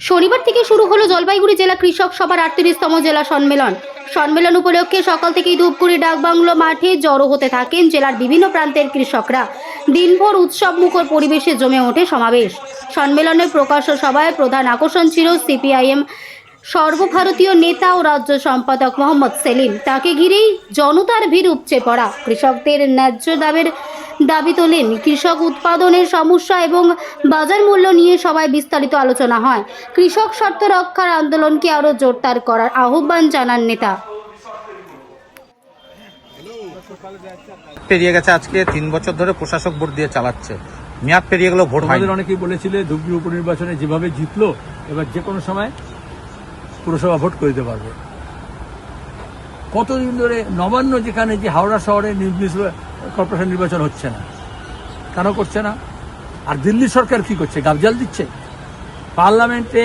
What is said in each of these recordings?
শনিবার থেকে শুরু হলো জলপাইগুড়ি জেলা কৃষক সভার আটত্রিশতম জেলা সম্মেলন। সম্মেলন উপলক্ষে সকাল থেকেই ধূপগুড়ি, ডাকবাংলো মাঠে জড়ো হতে থাকেন জেলার বিভিন্ন প্রান্তের কৃষকরা। দিনভর উৎসব মুখর পরিবেশে জমে ওঠে সমাবেশ। সম্মেলনের প্রকাশ্য সভায় প্রধান আকর্ষণ ছিল সিপিআইএম সর্বভারতীয় নেতা ও রাজ্য সম্পাদক মোহাম্মদ সেলিম। তাকে ঘিরেই জনতার ভিড় উপচে পড়া। কৃষকদের ন্যায্য দাবের দাবি তোলেন কৃষক উৎপাদনের সমস্যা এবং বাজার মূল্য নিয়ে সবাই বিস্তারিত আলোচনা হয়। কৃষক স্বার্থ রক্ষার আন্দোলনকে আরও জোরদার করার আহ্বান জানান নেতা। পেরিয়ে গেছে আজকে তিন বছর ধরে প্রশাসক ভোট দিয়ে চালাচ্ছে। মেয়াদ পেরিয়ে গেল ভোট আমাদের অনেকেই বলেছিলে ধুবড়ি উপনির্বাচনে যেভাবে জিতলো এবার যে কোনো সময় পুরসভা ভোট করে দিতে পারবে। কতদিন ধরে নবান্ন যেখানে যে হাওড়া শহরে মিউনিসিপ্যাল কর্পোরেশন নির্বাচন হচ্ছে না। কেন করছে না? আর দিল্লি সরকার কি করছে? গাবজাল দিচ্ছে? পার্লামেন্টে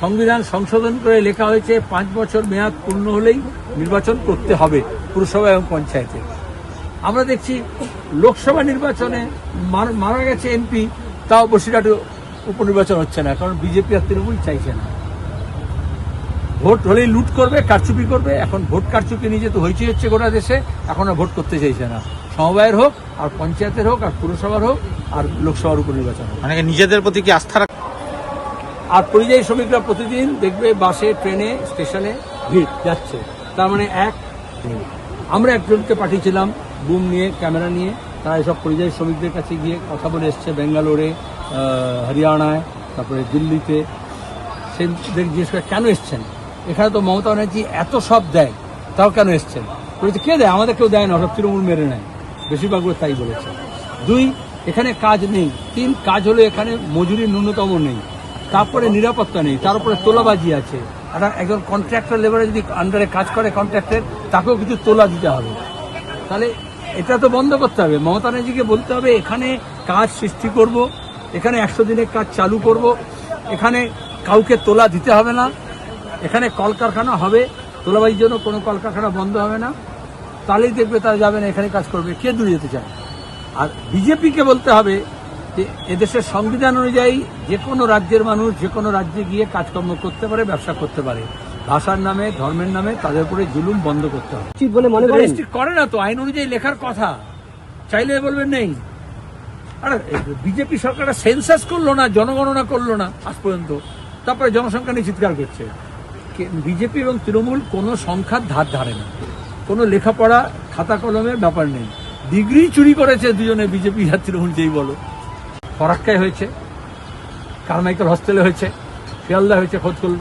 সংবিধান সংশোধন করে লেখা হয়েছে, পাঁচ বছর মেয়াদ পূর্ণ হলেই নির্বাচন করতে হবে, পুরসভা এবং পঞ্চায়েতে। আমরা দেখছি লোকসভা নির্বাচনে মারা গেছে এমপি, তাও বসিরহাটে উপনির্বাচন হচ্ছে না, কারণ বিজেপি আর তৃণমূল চাইছে না। ভোট হলেই লুট করবে কারচুপি করবে। এখন ভোট কারচুপি নিয়ে যেহেতু হয়েছে হচ্ছে গোটা দেশে এখন আর ভোট করতে চাইছে না। সমবায়ের হোক আর পঞ্চায়েতের হোক আর পুরসভার হোক আর লোকসভার উপনির্বাচন হোক। মানে নিজেদের প্রতি কি আস্থা রাখ আর পরিযায়ী শ্রমিকরা প্রতিদিন দেখবে বাসে ট্রেনে স্টেশনে ভিড় যাচ্ছে। তার মানে এক আমরা একজনকে পাঠিয়েছিলাম বুম নিয়ে ক্যামেরা নিয়ে। তারা এসব পরিযায়ী শ্রমিকদের কাছে গিয়ে কথা বলে এসছে ব্যাঙ্গালোরে হরিয়ানায় তারপরে দিল্লিতে। সে দেখ জিজ্ঞেস করে কেন এসছেন? এখানে তো মমতা ব্যানার্জি এত সব দেয়, তাও কেন এসছেন? বলেছে, কে দেয়? আমাদের কেউ দেয় না, সব তৃণমূল মেরে নেয়। বেশিরভাগগুলো তাই বলেছে। দুই, এখানে কাজ নেই। তিন, কাজ হলো এখানে মজুরি ন্যূনতম নেই। তারপরে নিরাপত্তা নেই। তার উপরে তোলাবাজি আছে। আর একজন কন্ট্রাক্টর লেবারে যদি আন্ডারে কাজ করে কন্ট্রাক্টের তাকেও কিছু তোলা দিতে হবে। তাহলে এটা তো বন্ধ করতে হবে। মমতা ব্যানার্জিকে বলতে হবে, এখানে কাজ সৃষ্টি করব, এখানে একশো দিনের কাজ চালু করব, এখানে কাউকে তোলা দিতে হবে না। এখানে কলকারখানা হবে তোলাবাজির জন্য কোনো কলকারখানা বন্ধ হবে না। তাহলেই দেখবে তারা যাবে না এখানে কাজ করবে। কে দূরে যেতে চায়? আর বিজেপিকে বলতে হবে যে এদেশের সংবিধান অনুযায়ী যে কোনো রাজ্যের মানুষ যে কোনো রাজ্যে গিয়ে কাজকর্ম করতে পারে ব্যবসা করতে পারে। ভাষার নামে ধর্মের নামে তাদের উপরে জুলুম বন্ধ করতে হবে। বলে মনে করে না তো আইন অনুযায়ী লেখার কথা। চাইলে বলবেন নেই। আর বিজেপি সরকার সেন্সাস করল না জনগণনা করল না আজ পর্যন্ত। তারপরে জনসংখ্যা নিয়ে চিৎকার করছে। বিজেপি এবং তৃণমূল কোনো সংখ্যার ধার ধারে না। কোনো লেখাপড়া, খাতা কলমের ব্যাপার নেই। ডিগ্রি চুরি করেছে দুজনে, বিজেপি আর তৃণমূল যেই বলো। ফরাক্কায় হয়েছে, কারমাইকেল হস্টেলে হয়েছে, শিয়ালদা হয়েছে, খোঁজ করল।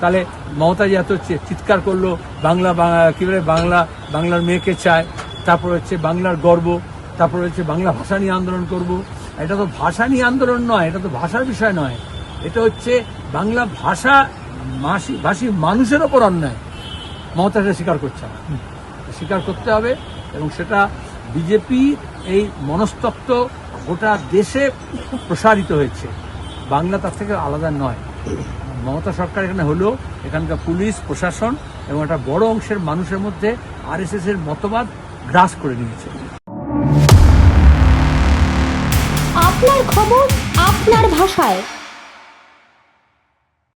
তাহলে মমতা যে এত চিৎকার করল, বাংলা- কি বলে, বাংলা, বাংলার মেয়েকে চায়, তারপর হচ্ছে বাংলার গর্ব, তারপর হচ্ছে বাংলা ভাষা নিয়ে আন্দোলন করব। এটা তো ভাষা নিয়ে আন্দোলন নয়, এটা তো ভাষার বিষয় নয়। এটা হচ্ছে বাংলা ভাষা মাসি ভাষী মানুষের ওপর অন্যায়। মমতা সেটা স্বীকার করছে না। স্বীকার করতে হবে এবং সেটা বিজেপি এই মনস্তত্ত্ব গোটা দেশে প্রসারিত হয়েছে। বাংলা তার থেকে আলাদা নয়। মমতা সরকার এখানে হলেও এখানকার পুলিশ প্রশাসন এবং একটা বড় অংশের মানুষের মধ্যে আরএসএস এর মতবাদ গ্রাস করে নিয়েছে। আপনার খবর আপনার ভাষায়।